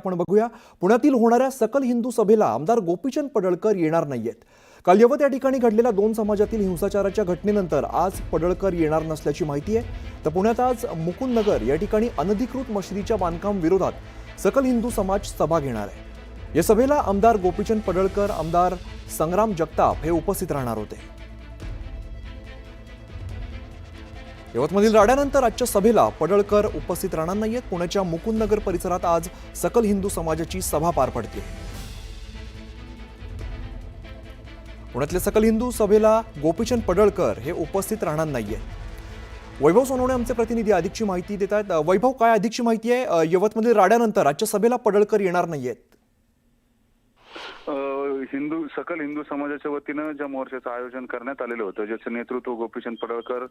आपण बघूया. पुण्यातील होणाऱ्या सकल हिंदू सभेला आमदार गोपीचंद पडळकर येणार नाहीयेत. काल यवत या ठिकाणी घडलेल्या दोन समाजातील हिंसाचाराच्या घटनेनंतर आज पडळकर येणार नसल्याची माहिती आहे. तर पुण्यात आज मुकुंदनगर या ठिकाणी अनधिकृत मशिदीच्या बांधकाम विरोधात सकल हिंदू समाज सभा घेणार आहे. या सभेला आमदार गोपीचंद पडळकर आमदार संग्राम जगताप हे उपस्थित राहणार होते. यवतमधील राड्यानंतर आजच्या सभेला पडळकर उपस्थित राहणार नाहीयेत. पुण्याच्या मुकुंदनगर परिसरात आज सकल हिंदू समाजाची सभा पार पडते पुण्यातल्या सकल हिंदू सभेला गोपीचंद पडळकर हे उपस्थित राहणार नाहीये वैभव सोनवणे आमचे प्रतिनिधी अधिकची माहिती देत आहेत वैभव काय अधिकची माहिती आहे? यवतमधील राड्यानंतर आजच्या सभेला पडळकर येणार नाहीयेत. हिंदू सकल हिंदू समाजाच्या वतीनं ज्या मोर्चाचं आयोजन करण्यात आलेलं होतं ज्याचं नेतृत्व गोपीचंद पडळकर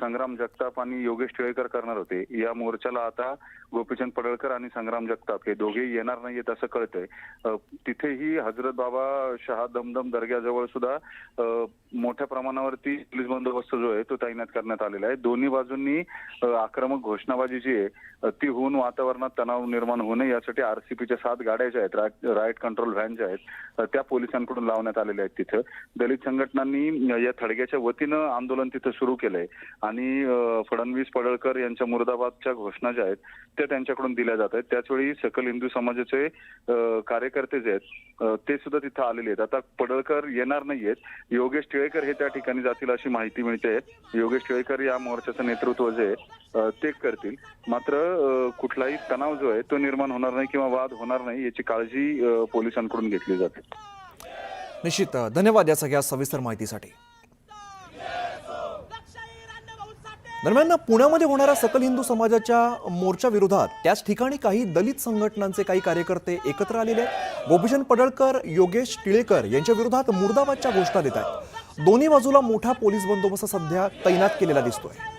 संग्राम जगताप आणि योगेश टिळेकर करणार होते या मोर्चाला आता गोपीचंद पडळकर आणि संग्राम जगताप हे दोघे येणार नाहीयेत असं कळतंय. तिथेही हजरत बाबा शहा दमदम दर्ग्याजवळ सुद्धा मोठ्या प्रमाणावरती पोलीस बंदोबस्त जो आहे तो तैनात करण्यात आलेला आहे. दोन्ही बाजूंनी आक्रमक घोषणाबाजी जी आहे ती होऊन वातावरणात तणाव निर्माण होऊ नये यासाठी आरसीपीच्या सात गाड्या ज्या आहेत राईट कंट्रोल व्हॅन ज्या आहेत त्या त्या पोलिसांकडून लावण्यात आलेल्या आहेत तिथं. दलित संघटनांनी या थडग्याच्या वतीनं आंदोलन तिथं सुरू केलंय. आणि फडणवीस पडळकर यांच्या मुर्दाबादच्या घोषणा ज्या आहेत त्या त्यांच्याकडून दिल्या जात आहेत. त्याचवेळी सकल हिंदू समाजाचे कार्यकर्ते जे आहेत ते सुद्धा तिथं आलेले आहेत. आता पडळकर येणार नाहीयेत. योगेश टिळेकर हे त्या ठिकाणी जातील अशी माहिती मिळते. योगेश टिळेकर या मोर्चाचं नेतृत्व जे आहे ते करतील. मात्र कुठलाही तणाव जो आहे तो निर्माण होणार नाही किंवा वाद होणार नाही याची काळजी पोलिसांकडून घेतली जाते. निश्चित धन्यवाद या सगळ्या सविस्तर माहितीसाठी. दरम्यान पुण्यामध्ये होणाऱ्या सकल हिंदू समाजाच्या मोर्चा विरोधात त्याच ठिकाणी काही दलित संघटनांचे काही कार्यकर्ते एकत्र आलेले आहेत. गोपीचंद पडळकर योगेश टिळेकर यांच्या विरोधात मुर्दाबादच्या घोषणा देत आहेत. दोन्ही बाजूला मोठा पोलीस बंदोबस्त सध्या तैनात केलेला दिसतोय.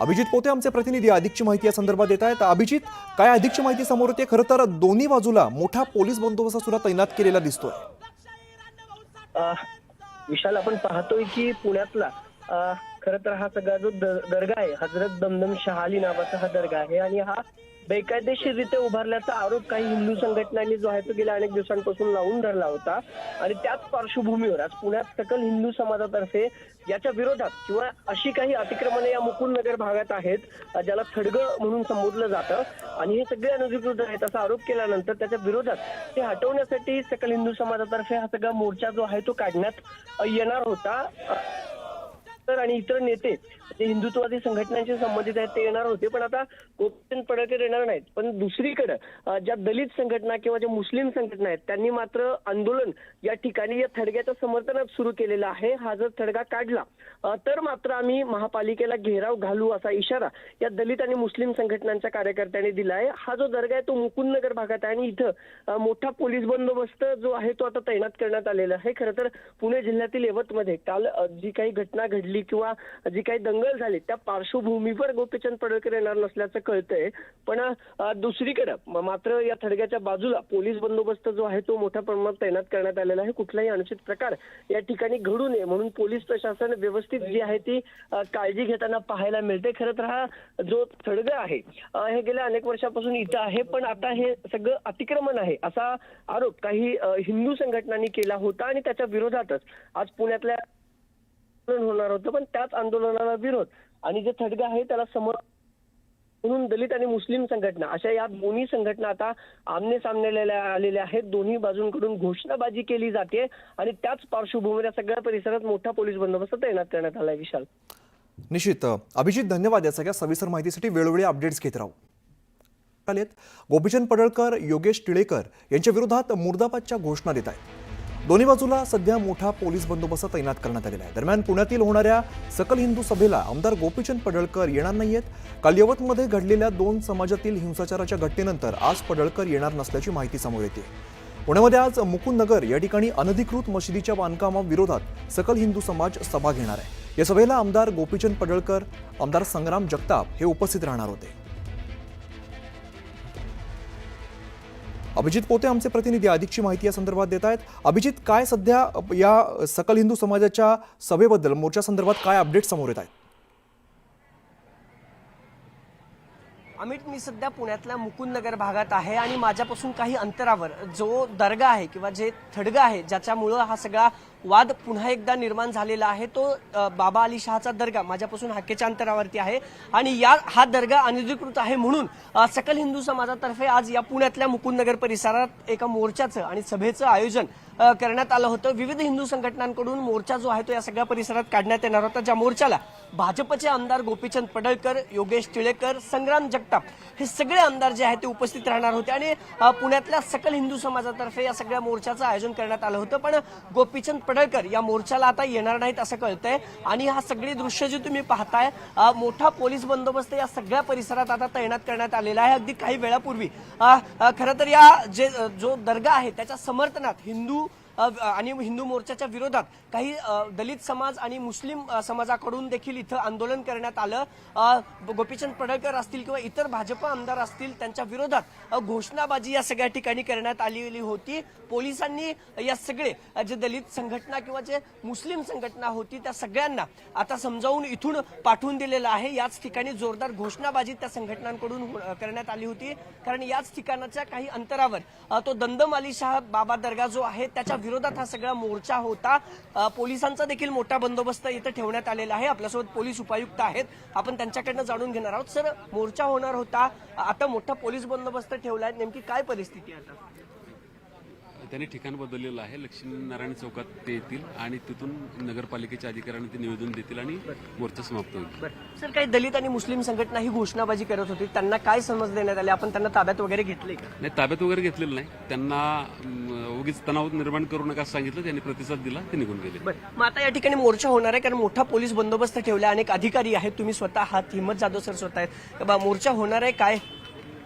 अभिजित पोते आमचे प्रतिनिधी अधिकची माहिती या संदर्भात देत आहेत. अभिजित काय अधिकची माहिती समोर येते? खरं तर दोन्ही बाजूला मोठा पोलीस बंदोबस्त सुद्धा तैनात केलेला दिसतोय. विशाल आपण पाहतोय की पुण्यातला खरं तर हा सगळा जो द- दर्गा आहे हजरत दमदम शहाली नावाचा हा दर्गा आहे आणि हा बेकायदेशीररित्या उभारल्याचा आरोप काही हिंदू संघटनांनी जो आहे तो गेल्या अनेक दिवसांपासून लावून धरला होता. आणि त्याच पार्श्वभूमीवर आज पुण्यात सकल हिंदू समाजातर्फे याच्या विरोधात किंवा अशी काही अतिक्रमणे या मुकुंदनगर भागात आहेत ज्याला थडगं म्हणून संबोधलं जातं आणि हे सगळे अनधिकृत आहेत असा आरोप केल्यानंतर त्याच्या विरोधात ते हटवण्यासाठी सकल हिंदू समाजातर्फे हा सगळा मोर्चा जो आहे तो काढण्यात येणार होता. आणि इतर नेते जे हिंदुत्ववादी संघटनांशी संबंधित आहेत ते येणार होते. पण आता गोपीचंद पडळकर येणार नाहीत. पण दुसरीकडे ज्या दलित संघटना किंवा ज्या मुस्लिम संघटना आहेत त्यांनी मात्र आंदोलन या ठिकाणी या थडग्याच्या समर्थनात सुरू केलेलं आहे. हा जर थडगा काढला तर मात्र आम्ही महापालिकेला घेराव घालू असा इशारा या दलित आणि मुस्लिम संघटनांच्या कार्यकर्त्यांनी दिला आहे. हा जो दर्गा आहे तो मुकुंदनगर भागात आहे आणि इथं मोठा पोलीस बंदोबस्त जो आहे तो आता तैनात करण्यात आलेला आहे. खरं तर पुणे जिल्ह्यातील यवतमध्ये काल जी काही घटना घडली किंवा किंवा जी काही दंगल झाली त्या पार्श्वभूमीवर गोपीचंद पडळकर येणार नसल्याचं कळतंय. पण दुसरीकडं दुसरीकडे मात्र या थडग्याच्या बाजूला पोलीस बंदोबस्त जो आहे तो मोठ्या प्रमाणात तैनात करण्यात आलेला आहे. कुठलाही अनुचित प्रकार या ठिकाणी घडू नये. म्हणून पोलीस प्रशासन व्यवस्थित जी आहे ती काळजी घेताना पाहायला मिळते. खरं तर हा जो थडगा आहे हे गेल्या अनेक वर्षापासून इथं आहे पण आता हे सगळं अतिक्रमण आहे असा आरोप काही हिंदू संघटनांनी केला होता आणि त्याच्या विरोधातच आज पुण्यातल्या आंदोलन होणार होतं पण त्याच आंदोलनाला विरोध. आणि जे थडगा आहे त्याला समोर म्हणून दलित आणि मुस्लिम संघटना अशा या दोन्ही संघटना आता आमने सामने आलेल्या आहेत. दोन्ही बाजूंकडून घोषणाबाजी केली जाते आणि त्याच पार्श्वभूमीवर या सगळ्या परिसरात मोठा पोलीस बंदोबस्त तैनात करण्यात आलाय विशाल. निश्चित. अभिजित धन्यवाद या सगळ्या सविस्तर माहितीसाठी. वेळोवेळी अपडेट्स घेत राहू. गोपीचंद पडळकर योगेश टिळेकर यांच्या विरोधात मुर्दाबादच्या घोषणा देत आहेत. दोन्ही बाजूला सध्या मोठा पोलीस बंदोबस्त तैनात करण्यात आलेला आहे. दरम्यान पुण्यातील होणाऱ्या सकल हिंदू सभेला आमदार गोपीचंद पडळकर येणार नाहीयेत. काल यवतमध्ये घडलेल्या दोन समाजातील हिंसाचाराच्या घटनेनंतर आज पडळकर येणार नसल्याची माहिती समोर येते. पुण्यामध्ये आज मुकुंदनगर या ठिकाणी अनधिकृत मशिदीच्या बांधकामाविरोधात सकल हिंदू समाज सभा घेणार आहे. या सभेला आमदार गोपीचंद पडळकर आमदार संग्राम जगताप हे उपस्थित राहणार होते. अभिजित पोते आमचे प्रतिनिधी अधिकची माहिती या संदर्भात देत आहेत. अभिजित काय सध्या या सकल हिंदू समाजाच्या सभेबद्दल मोर्चा संदर्भात काय अपडेट समोर येत आहेत? अमित मी सध्या पुण्यातल्या मुकुंदनगर भागात आहे आणि माझ्यापासून काही अंतरावर जो दर्गा आहे किंवा जे थडगा आहे ज्याच्यामुळं हा सगळा वाद पुन्हा एकदा निर्माण झालेला आहे तो बाबा अली शहाचा दर्गा माझ्यापासून हाकेच्या अंतरावरती आहे. आणि या हा दर्गा अनधिकृत आहे म्हणून सकल हिंदू समाजातर्फे आज या पुण्यातल्या मुकुंदनगर परिसरात एका मोर्चाचं आणि सभेचं आयोजन करण्यात आलं होतं. विविध हिंदू संघटनांकडून मोर्चा जो आहे तो या सगळ्या परिसरात काढण्यात येणार होता ज्या मोर्चाला भाजपचे आमदार गोपीचंद पडळकर योगेश टिळेकर संग्राम जगताप हे सगळे आमदार जे आहेत ते उपस्थित राहणार होते आणि पुण्यातल्या सकल हिंदू समाजातर्फे या सगळ्या मोर्चाचं आयोजन करण्यात आलं होतं. पण गोपीचंद पडळकर या मोर्चाला आता येणार नाहीत असं कळतंय आणि हा सगळी दृश्य जी तुम्ही पाहताय मोठा पोलीस बंदोबस्त या सगळ्या परिसरात आता तैनात करण्यात आलेला आहे. अगदी काही वेळापूर्वी खरं तर या जे जो दर्गा आहे त्याच्या समर्थनात हिंदू आणि हिंदू मोर्चाच्या विरोधात काही दलित समाज आणि मुस्लिम समाजाकडून देखील इथं आंदोलन करण्यात आलं. गोपीचंद पडळकर असतील किंवा इतर भाजप आमदार असतील त्यांच्या विरोधात घोषणाबाजी या सगळ्या ठिकाणी करण्यात आलेली होती. पोलिसांनी या सगळे जे दलित संघटना किंवा जे मुस्लिम संघटना होती त्या सगळ्यांना आता समजावून इथून पाठवून दिलेलं आहे. याच ठिकाणी जोरदार घोषणाबाजी त्या संघटनांकडून हो, करण्यात आली होती. कारण याच ठिकाणाच्या काही अंतरावर तो दंदम अली शाह बाबा दर्गा जो आहे त्याच्या विरोधात हा सगळा मोर्चा होता. पोलिसांचा देखील मोठा बंदोबस्त इथं ठेवण्यात आलेला आहे. आपल्यासोबत पोलीस उपायुक्त आहेत. आपण त्यांच्याकडनं जाणून घेणार आहोत. सर मोर्चा होणार होता. आता मोठा पोलीस बंदोबस्त ठेवलाय. नेमकी काय परिस्थिती आहे आता? त्यांनी ठिकाण बदललेलं आहे. लक्ष्मीनारायण चौकात ते येतील आणि तिथून नगरपालिकेच्या अधिकाऱ्यांना ते निवेदन देतील आणि मोर्चा समाप्त होईल. सर काही दलित आणि मुस्लिम संघटना ही घोषणाबाजी करत होती. त्यांना काय समज देण्यात आले? आपण त्यांना ताब्यात वगैरे घेतले नाही ताब्यात वगैरे घेतलेलं नाही. त्यांना उगीच तणाव निर्माण करू नका सांगितलं. त्यांनी प्रतिसाद दिला ते निघून गेले. मग आता या ठिकाणी मोर्चा होणार आहे कारण मोठा पोलीस बंदोबस्त ठेवला अनेक अधिकारी आहेत. तुम्ही स्वतः आहात हिम्मत जाधव सर स्वतः आहेत. बा मोर्चा होणार आहे काय?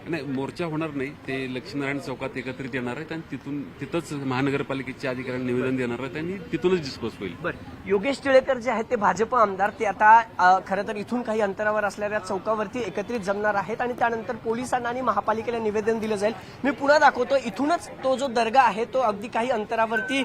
नाही मोर्चा होणार नाही. ते लक्ष्मीनारायण चौकात एकत्रित येणार आहेत आणि तिथून तिथंच महानगरपालिकेच्या अधिकाऱ्यांना निवेदन देणार आहेत आणि तिथूनच डिस्कस होईल. बरं. योगेश टिळेकर जे आहेत ते भाजप आमदार. ते आता खरं तर इथून काही अंतरावर असलेल्या चौकावरती एकत्रित जमणार आहेत आणि त्यानंतर पोलिसांना आणि महापालिकेला निवेदन दिलं जाईल. मी पुन्हा दाखवतो इथूनच तो जो दर्गा आहे तो अगदी काही अंतरावरती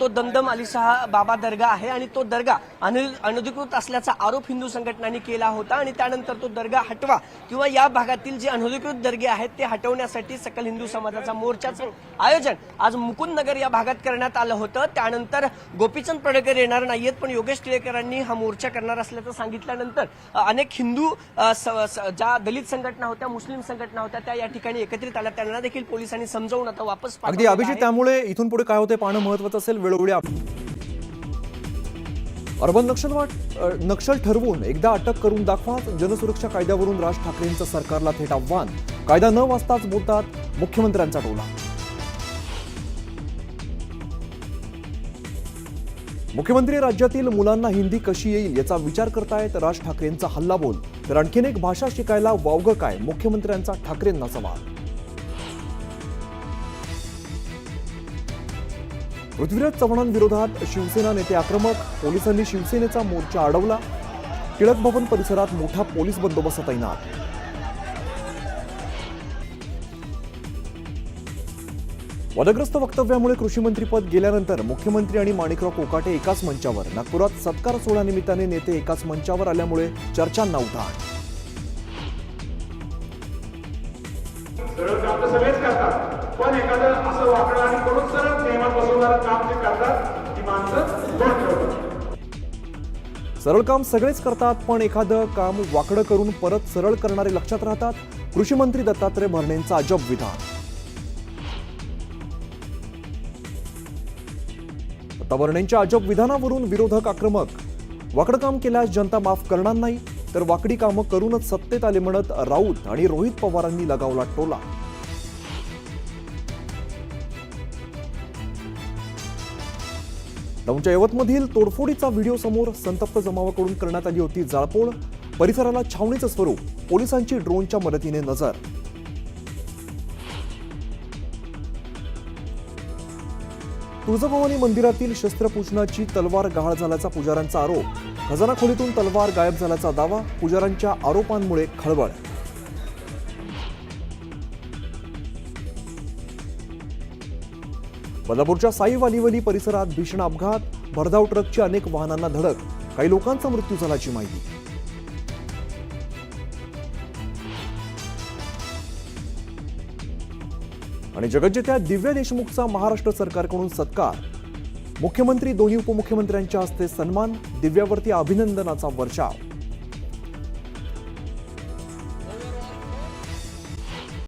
तो दमदम अलीशाह बाबा दर्गा आहे आणि तो दर्गा अनु- अनधिकृत असल्याचा आरोप हिंदू संघटनांनी केला होता आणि त्यानंतर तो दर्गा हटवा किंवा या भागातील जे अनधिकृत दर्गा आहेत ते हटवण्यासाठी सकल हिंदू समाजाचा मोर्चाचं आयोजन आज मुकुंदनगर या भागात करण्यात आलं होतं. त्यानंतर गोपीचंद पडळकर येणार नाहीयेत पण योगेश टिळेकरांनी हा मोर्चा करणार असल्याचं सांगितल्यानंतर अनेक हिंदू ज्या दलित संघटना होत्या मुस्लिम संघटना होत्या त्या या ठिकाणी एकत्रित आल्या. त्यांना देखील पोलिसांनी समजावून आता वापस अगदी अभिजित. त्यामुळे इथून पुढे काय होते पाहणं महत्वाचं असेल. वेळोवेळी अर्बन नक्षलवाद नक्षल ठरवून एकदा अटक करून दाखवा जनसुरक्षा कायद्यावरून राज ठाकरेंचं सरकारला थेट आव्हान. कायदा न वाचताच बोलतात मुख्यमंत्र्यांचा टोला. मुख्यमंत्री राज्यातील मुलांना हिंदी कशी येईल याचा विचार करतायत राज ठाकरेंचा हल्ला बोल तर आणखीन एक भाषा शिकायला वावगं काय? मुख्यमंत्र्यांचा ठाकरेंना सवाल. पृथ्वीराज चव्हाणांविरोधात शिवसेना नेते आक्रमक पोलिसांनी शिवसेनेचा मोर्चा अडवला. टिळक भवन परिसरात मोठा पोलीस बंदोबस्त तैनात. वादग्रस्त वक्तव्यामुळे कृषीमंत्रीपद गेल्यानंतर मुख्यमंत्री आणि माणिकराव कोकाटे एकाच मंचावर. नागपुरात सत्कार सोहळ्यानिमित्ताने नेते एकाच मंचावर आल्यामुळे चर्चांना उधाण. पण एखादं असं वाकडं आणि सरळ बसवणारं काम जे करतात ती माणसं दोन ठेवतात. सरळ काम सगळेच करतात पण एखादं काम वाकडं करून परत सरळ करणारे लक्षात राहतात. कृषी मंत्री दत्तात्रय भरणेंचं अजब विधान. दत्ता भरणेंच्या अजब विधानावरून विरोधक आक्रमक. वाकडं काम केल्यास जनता माफ करणार नाही तर वाकडी कामं करूनच सत्तेत आले म्हणत राऊत आणि रोहित पवारांनी लगावला टोला. दौंडच्या यवतमधील तोडफोडीचा व्हिडिओ समोर संतप्त जमावाकडून करण्यात आली होती जाळपोळ. परिसराला छावणीचं स्वरूप पोलिसांची ड्रोनच्या मदतीने नजर. तुळजाभवानी मंदिरातील शस्त्रपूजनाची तलवार गहाळ झाल्याचा पुजाऱ्यांचा आरोप. खजाना खोलीतून तलवार गायब झाल्याचा दावा पुजाऱ्यांच्या आरोपांमुळे खळबळ. बदलापूरच्या साई वालीवली परिसरात भीषण अपघात भरधाव ट्रकची अनेक वाहनांना धडक काही लोकांचा मृत्यू झाल्याची माहिती. आणि जगज्जेत्या दिव्या देशमुखचा महाराष्ट्र सरकारकडून सत्कार. मुख्यमंत्री दोन्ही उपमुख्यमंत्र्यांच्या हस्ते सन्मान दिव्यावरती अभिनंदनाचा वर्षाव.